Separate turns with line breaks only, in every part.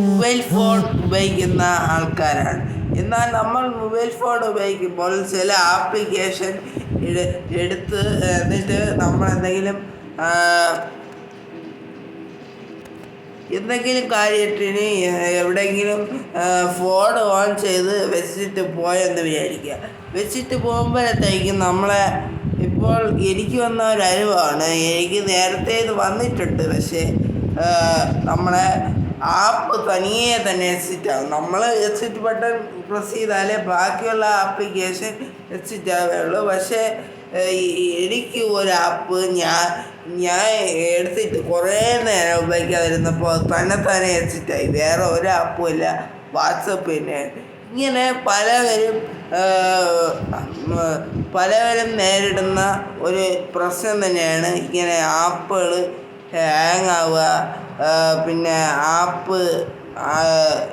Mobile phone ഉപയോഗിക്കുന്ന ആൾക്കാരാണ്. എന്നാൽ നമ്മൾ മൊബൈൽ ഫോൺ ഉപയോഗിക്കുമ്പോൾ ചില ആപ്ലിക്കേഷൻ എടുത്ത് എന്നിട്ട് നമ്മൾ എന്തെങ്കിലും എന്തെങ്കിലും കാര്യത്തിന് എവിടെയെങ്കിലും ഫോൺ ഓൺ ചെയ്ത് വെച്ചിട്ട് പോയെന്ന് വിചാരിക്കുക. വെച്ചിട്ട് പോകുമ്പോഴത്തേക്കും നമ്മളെ ഇപ്പോൾ എനിക്ക് വന്ന ഒരു അനുഭവമാണ്. എനിക്ക് നേരത്തെ ഇത് വന്നിട്ടുണ്ട്. പക്ഷേ നമ്മളെ ആപ്പ് തനിയെ തന്നെ എക്സിറ്റ് ആകും നമ്മൾ എക്സിറ്റ് ബട്ടൺ പ്രസ് ചെയ്താലേ ബാക്കിയുള്ള ആപ്ലിക്കേഷൻ എക്സിറ്റ് ആവുകയുള്ളൂ. പക്ഷേ എനിക്ക് ഒരു ആപ്പ് ഞാൻ ഞാൻ എടുത്തിട്ട് കുറേ നേരം ഉപയോഗിക്കാതിരുന്നപ്പോൾ തന്നെ തന്നെ എക്സിറ്റായി വേറെ ഒരു ആപ്പും ഇല്ല. വാട്സപ്പ് തന്നെ ഇങ്ങനെ പലവരും പലവരും നേരിടുന്ന ഒരു പ്രശ്നം തന്നെയാണ് ഇങ്ങനെ ആപ്പുകൾ ഹാങ് ആവുക. പിന്നെ ആപ്പ്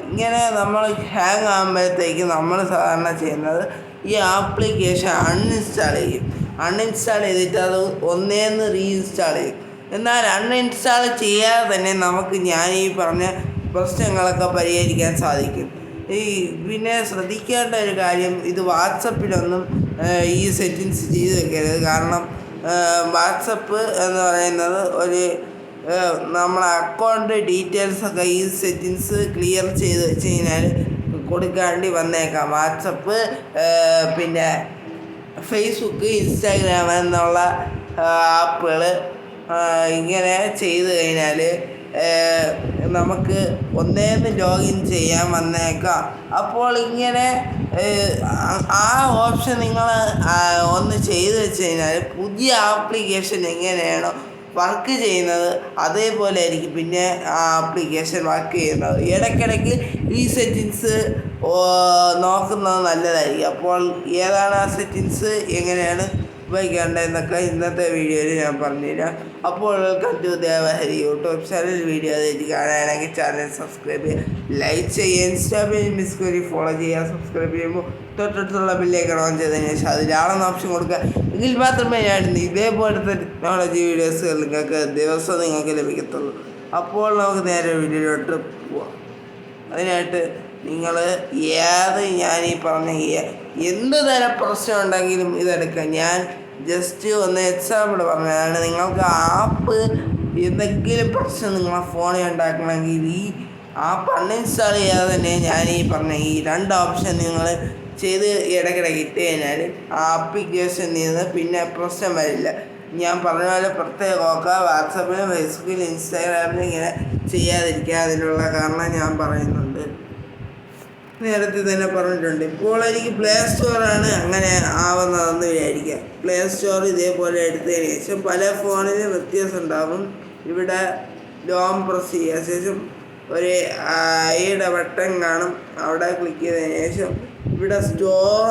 ഇങ്ങനെ നമ്മൾ ഹാങ് ആകുമ്പോഴത്തേക്ക് നമ്മൾ സാധാരണ ചെയ്യുന്നത് ഈ ആപ്ലിക്കേഷൻ അൺഇൻസ്റ്റാൾ ചെയ്യും. അൺഇൻസ്റ്റാൾ ചെയ്തിട്ട് അത് ഒന്നേന്ന് റീഇൻസ്റ്റാൾ ചെയ്യും. എന്നാൽ അൺഇൻസ്റ്റാൾ ചെയ്യാതെ തന്നെ നമുക്ക് ഞാൻ ഈ പറഞ്ഞ പ്രശ്നങ്ങളൊക്കെ പരിഹരിക്കാൻ സാധിക്കും. ഈ പിന്നെ ശ്രദ്ധിക്കേണ്ട ഒരു കാര്യം ഇത് വാട്സപ്പിലൊന്നും ഈ സെറ്റിങ്സ് ചെയ്ത് വെക്കരുത്. കാരണം വാട്സപ്പ് എന്ന് പറയുന്നത് ഒരു നമ്മളെ അക്കൗണ്ട് ഡീറ്റെയിൽസൊക്കെ ഈ സെറ്റിങ്സ് ക്ലിയർ ചെയ്ത് വെച്ച് കഴിഞ്ഞാൽ കൊടുക്കാണ്ടി വന്നേക്കാം. വാട്സപ്പ് പിന്നെ ഫേസ്ബുക്ക് ഇൻസ്റ്റാഗ്രാം എന്നുള്ള ആപ്പുകൾ ഇങ്ങനെ ചെയ്ത് കഴിഞ്ഞാൽ നമുക്ക് ഒന്നേന്ന് ലോഗിൻ ചെയ്യാൻ വന്നേക്കാം. അപ്പോൾ ഇങ്ങനെ ആ ഓപ്ഷൻ നിങ്ങൾ ഒന്ന് ചെയ്ത് വെച്ച് കഴിഞ്ഞാൽ പുതിയ ആപ്ലിക്കേഷൻ എങ്ങനെയാണോ വർക്ക് ചെയ്യുന്നത് അതേപോലെ ആയിരിക്കും. പിന്നെ ആ ആപ്ലിക്കേഷൻ വർക്ക് ചെയ്യുന്നത്. ഇടയ്ക്കിടയ്ക്ക് ഈ സെറ്റിങ്സ് നോക്കുന്നത് നല്ലതായിരിക്കും. അപ്പോൾ ഏതാണ് ആ സെറ്റിങ്സ് എങ്ങനെയാണ്? ഉപയോഗിക്കേണ്ടതെന്നൊക്കെ ഇന്നത്തെ വീഡിയോയിൽ ഞാൻ പറഞ്ഞുതരാം. അപ്പോൾ കണ്ടു ദേവഹരി യൂട്യൂബ് ചാനൽ വീഡിയോ അതായിട്ട് കാണാനാണെങ്കിൽ ചാനൽ സബ്സ്ക്രൈബ് ചെയ്യുക. ലൈക്ക് ചെയ്യുക. ഇൻസ്റ്റാഗ്രാമിൽ മിസ് കയറി ഫോളോ ചെയ്യുക. സബ്സ്ക്രൈബ് ചെയ്യുമ്പോൾ തൊട്ടടുത്തുള്ള ബില്ലേക്ക് ഓൺ ചെയ്തതിന് ശേഷം അതിലാണെന്ന് ഓപ്ഷൻ കൊടുക്കുക. എങ്കിൽ മാത്രമേ ഞാൻ ഇതേപോലത്തെ ടെക്നോളജി വീഡിയോസുകൾ നിങ്ങൾക്ക് ദിവസം നിങ്ങൾക്ക് ലഭിക്കത്തുള്ളൂ. അപ്പോൾ നമുക്ക് നേരെ വീഡിയോയിലോട്ട് പോവാം. അതിനായിട്ട് നിങ്ങൾ ഏത് ഞാൻ ഈ പറഞ്ഞ എന്ത് തരം പ്രശ്നം ഉണ്ടെങ്കിലും ഇതെടുക്കാം ഞാൻ ജസ്റ്റ് ഒന്ന് എക്സാമ്പിൾ പറഞ്ഞതാണ് നിങ്ങൾക്ക് ആപ്പ് എന്തെങ്കിലും പ്രശ്നം നിങ്ങളെ ഫോണിൽ ഉണ്ടാക്കണമെങ്കിൽ ഈ ആപ്പ് അൺഇൻസ്റ്റാൾ ചെയ്യാതെ തന്നെ ഞാൻ ഈ പറഞ്ഞ ഈ രണ്ട് ഓപ്ഷൻ നിങ്ങൾ ചെയ്ത് ഇടയ്ക്കിടയ്ക്ക് ഇട്ട് കഴിഞ്ഞാൽ ആ ആപ്ലിക്കേഷൻ നിന്ന് പിന്നെ പ്രശ്നം വരില്ല. ഞാൻ പറഞ്ഞ പോലെ പ്രത്യേകം നോക്കുക. വാട്സപ്പിലും ഫേസ്ബുക്കിലും ഇൻസ്റ്റാഗ്രാമിലും ഇങ്ങനെ ചെയ്യാതിരിക്കുക. അതിനുള്ള കാരണം ഞാൻ പറയുന്നുണ്ട്. നേരത്തെ തന്നെ പറഞ്ഞിട്ടുണ്ട്. ഇപ്പോൾ എനിക്ക് പ്ലേ സ്റ്റോറാണ് അങ്ങനെ ആവുന്നതെന്ന് വിചാരിക്കാം പ്ലേ സ്റ്റോർ ഇതേപോലെ എടുത്തതിന് ശേഷം പല ഫോണിലും വ്യത്യാസം ഉണ്ടാകും ഇവിടെ ലോം പ്രസ് ചെയ്യുക. ശേഷം ഒരു ഐയുടെ ബട്ടൺ കാണും. അവിടെ ക്ലിക്ക് ചെയ്തതിന് ശേഷം ഇവിടെ സ്റ്റോർ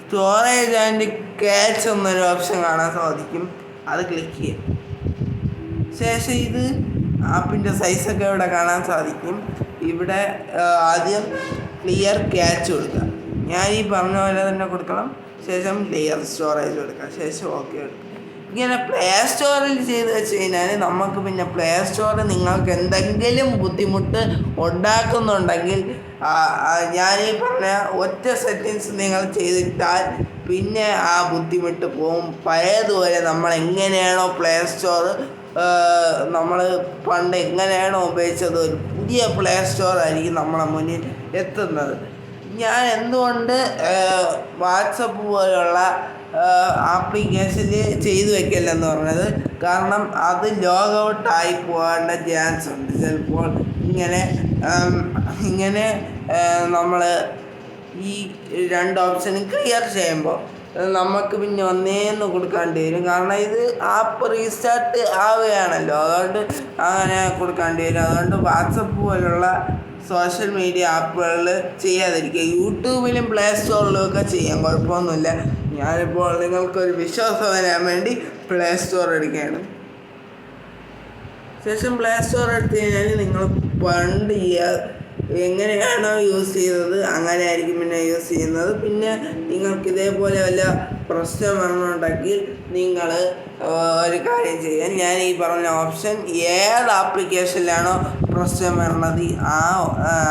സ്റ്റോറേജ് ആൻഡ് ക്യാച്ച് എന്നൊരു ഓപ്ഷൻ കാണാൻ സാധിക്കും. അത് ക്ലിക്ക് ചെയ്യും ശേഷം ഇത് ആപ്പിന്റെ സൈസൊക്കെ ഇവിടെ കാണാൻ സാധിക്കും. ഇവിടെ ആദ്യം ക്ലിയർ ക്യാച്ച് കൊടുക്കുക. ഞാൻ ഈ പറഞ്ഞ പോലെ തന്നെ കൊടുക്കണം. ശേഷം ലെയർ സ്റ്റോറേജ് കൊടുക്കുക. ശേഷം ഓക്കെ കൊടുക്കുക. ഇങ്ങനെ പ്ലേ സ്റ്റോറിൽ ചെയ്ത് വെച്ച് കഴിഞ്ഞാൽ നമുക്ക് പിന്നെ പ്ലേ സ്റ്റോറിൽ നിങ്ങൾക്ക് എന്തെങ്കിലും ബുദ്ധിമുട്ട് ഉണ്ടാക്കുന്നുണ്ടെങ്കിൽ ഞാൻ ഈ പറഞ്ഞ ഒറ്റ സെറ്റിങ്സ് നിങ്ങൾ ചെയ്തിട്ടാൽ പിന്നെ ആ ബുദ്ധിമുട്ട് പോകും. പഴയതുപോലെ നമ്മൾ എങ്ങനെയാണോ പ്ലേ സ്റ്റോർ നമ്മൾ പണ്ട് എങ്ങനെയാണോ ഉപയോഗിച്ചത് ഒരു പുതിയ പ്ലേ സ്റ്റോർ ആയിരിക്കും നമ്മളെ മുന്നിൽ എത്തുന്നത്. ഞാൻ എന്തുകൊണ്ട് വാട്സപ്പ് പോലുള്ള ആപ്ലിക്കേഷനിൽ ചെയ്തു വെക്കില്ലെന്ന് പറഞ്ഞത്? കാരണം അത് ലോഗ് പോകേണ്ട ചാൻസ് ഉണ്ട്. ചിലപ്പോൾ ഇങ്ങനെ ഇങ്ങനെ നമ്മൾ ഈ രണ്ട് ഓപ്ഷനും ക്ലിയർ ചെയ്യുമ്പോൾ നമുക്ക് പിന്നെ ഒന്നേന്ന് കൊടുക്കാണ്ടി വരും. കാരണം ഇത് ആപ്പ് റീസ്റ്റാർട്ട് ആവുകയാണല്ലോ. അതുകൊണ്ട് അങ്ങനെ കൊടുക്കാണ്ടി വരും. അതുകൊണ്ട് വാട്സപ്പ് പോലുള്ള സോഷ്യൽ മീഡിയ ആപ്പുകളിൽ ചെയ്യാതിരിക്കുക. യൂട്യൂബിലും പ്ലേ സ്റ്റോറിലും ഒക്കെ ചെയ്യാം. കുഴപ്പമൊന്നുമില്ല. ഞാനിപ്പോൾ നിങ്ങൾക്കൊരു വിശ്വാസം വരാൻ വേണ്ടി പ്ലേ സ്റ്റോർ എടുക്കുകയാണ്. ശേഷം പ്ലേ സ്റ്റോർ എടുത്തു കഴിഞ്ഞാൽ നിങ്ങൾ പണ്ട് എങ്ങനെയാണോ യൂസ് ചെയ്തത് അങ്ങനെ ആയിരിക്കും പിന്നെ യൂസ് ചെയ്യുന്നത്. പിന്നെ നിങ്ങൾക്ക് ഇതേപോലെ വല്ല പ്രശ്നം വരണമെന്നുണ്ടെങ്കിൽ നിങ്ങൾ ഒരു കാര്യം ചെയ്യാൻ ഞാൻ ഈ പറഞ്ഞ ഓപ്ഷൻ ഏത് ആപ്ലിക്കേഷനിലാണോ പ്രശ്നം വരണത് ആ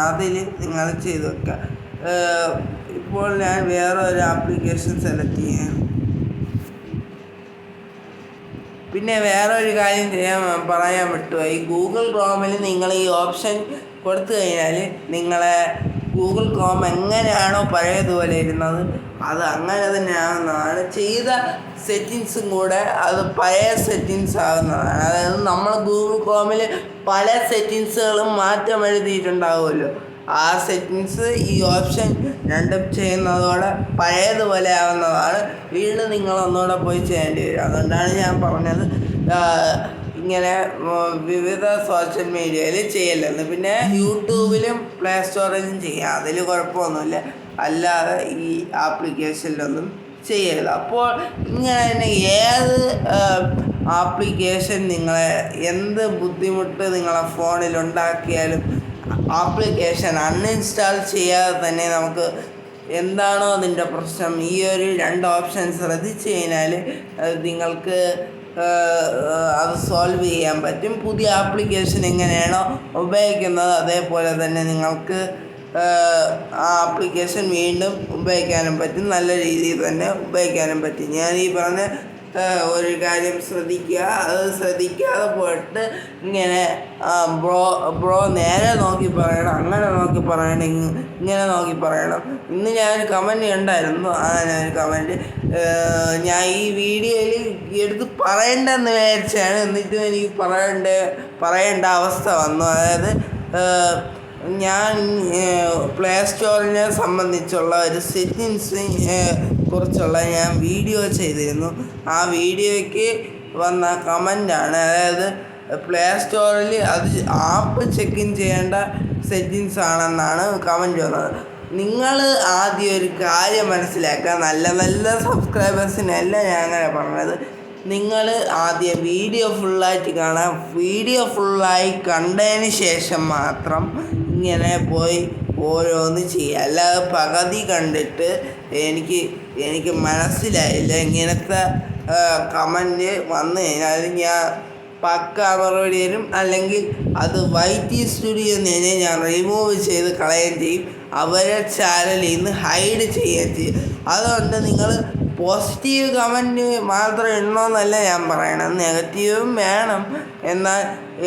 അതിൽ നിങ്ങൾ ചെയ്ത് വെക്കുക. ഇപ്പോൾ ഞാൻ വേറെ ഒരു ആപ്ലിക്കേഷൻ സെലക്ട് ചെയ്യാം. പിന്നെ വേറെ ഒരു കാര്യം ചെയ്യാൻ പറയാൻ പറ്റുമോ ഈ ഗൂഗിൾ ക്രോമിൽ നിങ്ങൾ ഈ ഓപ്ഷൻ കൊടുത്തു കഴിഞ്ഞാൽ നിങ്ങളെ ഗൂഗിൾ ക്രോം എങ്ങനെയാണോ പഴയതുപോലെ ഇരുന്നത് അത് അങ്ങനെ തന്നെയാണെന്നതാണ് ചെയ്ത സെറ്റിങ്സും കൂടെ അത് പഴയ സെറ്റിങ്സ് ആകുന്നതാണ് അതായത് നമ്മൾ ഗൂഗിൾ ക്രോമിൽ പല സെറ്റിങ്സുകളും മാറ്റം എഴുതിയിട്ടുണ്ടാവുമല്ലോ. ആ സെറ്റിങ്സ് ഈ ഓപ്ഷൻ രണ്ടും ചെയ്യുന്നതോടെ പഴയതുപോലെ ആവുന്നതാണ്. വീണ്ടും നിങ്ങൾ ഒന്നുകൂടെ പോയി ചെയ്യേണ്ടി വരും. അതുകൊണ്ടാണ് ഞാൻ പറഞ്ഞത് ഇങ്ങനെ വിവിധ സോഷ്യൽ മീഡിയയിൽ ചെയ്യലുണ്ട്. പിന്നെ യൂട്യൂബിലും പ്ലേ സ്റ്റോറിലും ചെയ്യാം. അതിൽ കുഴപ്പമൊന്നുമില്ല. അല്ലാതെ ഈ ആപ്ലിക്കേഷനിലൊന്നും ചെയ്യരുത്. അപ്പോൾ ഇങ്ങനെ തന്നെ ഏത് ആപ്ലിക്കേഷൻ നിങ്ങളെ എന്ത് ബുദ്ധിമുട്ട് നിങ്ങളെ ഫോണിൽ ഉണ്ടാക്കിയാലും ആപ്ലിക്കേഷൻ അൺഇൻസ്റ്റാൾ ചെയ്യാതെ തന്നെ നമുക്ക് എന്താണോ അതിന്റെ പ്രശ്നം. ഈ ഒരു രണ്ട് ഓപ്ഷൻ ശ്രദ്ധിച്ചു കഴിഞ്ഞാൽ നിങ്ങൾക്ക് അത് സോൾവ് ചെയ്യാൻ പറ്റും. പുതിയ ആപ്ലിക്കേഷൻ എങ്ങനെയാണോ ഉപയോഗിക്കുന്നത് അതേപോലെ തന്നെ നിങ്ങൾക്ക് ആ ആപ്ലിക്കേഷൻ വീണ്ടും ഉപയോഗിക്കാനും പറ്റും. നല്ല രീതിയിൽ തന്നെ ഉപയോഗിക്കാനും പറ്റും. ഞാൻ ഈ പറഞ്ഞ ഒരു കാര്യം ശ്രദ്ധിക്കുക അത് ശ്രദ്ധിക്കാതെ പോയിട്ട് ഇങ്ങനെ ബ്രോ ബ്രോ നേരെ നോക്കി പറയണം അങ്ങനെ നോക്കി പറയണം ഇങ്- ഇങ്ങനെ നോക്കി പറയണം. ഇന്ന് ഞാനൊരു കമന്റ് ഉണ്ടായിരുന്നു ആ ഞാനൊരു കമന്റ് ഞാൻ ഈ വീഡിയോയിൽ എടുത്ത് പറയണ്ടെന്ന് വിചാരിച്ചാണ് എന്നിട്ടും എനിക്ക് പറയണ്ട പറയേണ്ട അവസ്ഥ വന്നു. അതായത് ഞാൻ പ്ലേ സ്റ്റോറിനെ സംബന്ധിച്ചുള്ള ഒരു സെറ്റിങ്സ് കുറിച്ചുള്ള ഞാൻ വീഡിയോ ചെയ്തിരുന്നു. ആ വീഡിയോയ്ക്ക് വന്ന കമന്റാണ് അതായത് പ്ലേ സ്റ്റോറിൽ അത് ആപ്പ് ചെക്ക് ഇൻ ചെയ്യേണ്ട സെറ്റിങ്സ് ആണെന്നാണ് കമന്റ് വന്നത്. നിങ്ങൾ ആദ്യം ഒരു കാര്യം മനസ്സിലാക്കുക. നല്ല നല്ല സബ്സ്ക്രൈബേഴ്സിനല്ല ഞാൻ അങ്ങനെ പറഞ്ഞത്. നിങ്ങൾ ആദ്യം വീഡിയോ ഫുള്ളായിട്ട് കാണാം. വീഡിയോ ഫുള്ളായി കണ്ടതിന് ശേഷം മാത്രം ഇങ്ങനെ പോയി ഓരോന്ന് ചെയ്യുക. അല്ലാതെ പകുതി കണ്ടിട്ട് എനിക്ക് എനിക്ക് മനസ്സിലായില്ല. ഇങ്ങനത്തെ കമന്റ് വന്നു കഴിഞ്ഞാൽ ഞാൻ പക്ക മറുപടി തരും അല്ലെങ്കിൽ അത് വൈറ്റി സ്റ്റുഡിയോ നിന്നെ ഞാൻ റിമൂവ് ചെയ്ത് കളയുകയും ചെയ്യും. അവരെ ചാനലിൽ നിന്ന് ഹൈഡ് ചെയ്യുകയും ചെയ്യും. അതുകൊണ്ട് നിങ്ങൾ പോസിറ്റീവ് കമന്റ് മാത്രം ഇടണമെന്നല്ല ഞാൻ പറയണത്. നെഗറ്റീവും വേണം. എന്നാൽ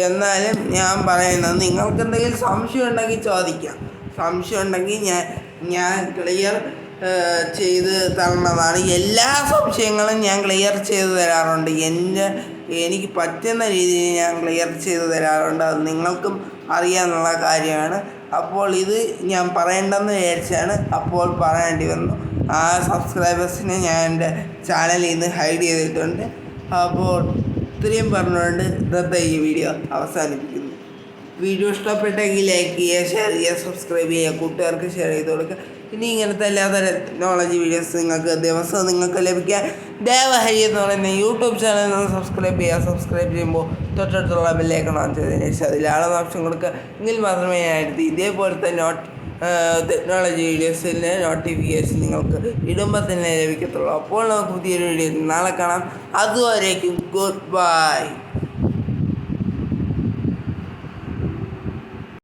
എന്നാലും ഞാൻ പറയുന്നത് നിങ്ങൾക്ക് എന്തെങ്കിലും സംശയം ഉണ്ടെങ്കിൽ ചോദിക്കാം. സംശയം ഉണ്ടെങ്കിൽ ഞാൻ ഞാൻ ക്ലിയർ ചെയ്ത് തരണതാണ്. എല്ലാ സംശയങ്ങളും ഞാൻ ക്ലിയർ ചെയ്ത് തരാറുണ്ട്. എന്റെ എനിക്ക് പറ്റുന്ന രീതിയിൽ ഞാൻ ക്ലിയർ ചെയ്ത് തരാറുണ്ട്. അത് നിങ്ങൾക്കും അറിയാനുള്ള കാര്യമാണ്. അപ്പോൾ ഇത് ഞാൻ പറയേണ്ടെന്ന് വിചാരിച്ചാണ് അപ്പോൾ പറയേണ്ടി വന്നു ആ സബ്സ്ക്രൈബേഴ്സിനെ ഞാൻ എന്റെ ചാനലിൽ നിന്ന് ഹൈഡ് ചെയ്തിട്ടുണ്ട്. അപ്പോൾ ഇത്രയും പറഞ്ഞുകൊണ്ട് ഇന്നത്തെ ഈ വീഡിയോ അവസാനിപ്പിക്കുന്നു. വീഡിയോ ഇഷ്ടപ്പെട്ടെങ്കിൽ ലൈക്ക് ചെയ്യുക ഷെയർ ചെയ്യുക സബ്സ്ക്രൈബ് ചെയ്യുക കൂട്ടുകാർക്ക് ഷെയർ ചെയ്ത് കൊടുക്കുക. ഇനി ഇങ്ങനത്തെ എല്ലാ ടെക്നോളജി വീഡിയോസ് നിങ്ങൾക്ക് ദിവസവും നിങ്ങൾക്ക് ലഭിക്കാൻ ദേവഹരി എന്ന് പറയുന്ന യൂട്യൂബ് ചാനൽ നിന്ന് സബ്സ്ക്രൈബ് ചെയ്യുക. സബ്സ്ക്രൈബ് ചെയ്യുമ്പോൾ തൊട്ടടുത്തുള്ള ബെല്ലേക്കണം ചെയ്തതിന് ശേഷം അതിൽ ആളെന്ന് ഓപ്ഷൻ കൊടുക്കുക. എങ്കിൽ മാത്രമേ ഞാൻ ഇതേപോലത്തെ നോട്ട് ടെക്നോളജി വീഡിയോസിന്റെ നോട്ടിഫിക്കേഷൻ നിങ്ങൾക്ക് ഇടുമ്പോൾ തന്നെ ലഭിക്കത്തുള്ളൂ. അപ്പോൾ നമുക്ക് പുതിയൊരു വീഡിയോ നാളെ കാണാം. അതുവരേക്കും ഗുഡ് ബൈ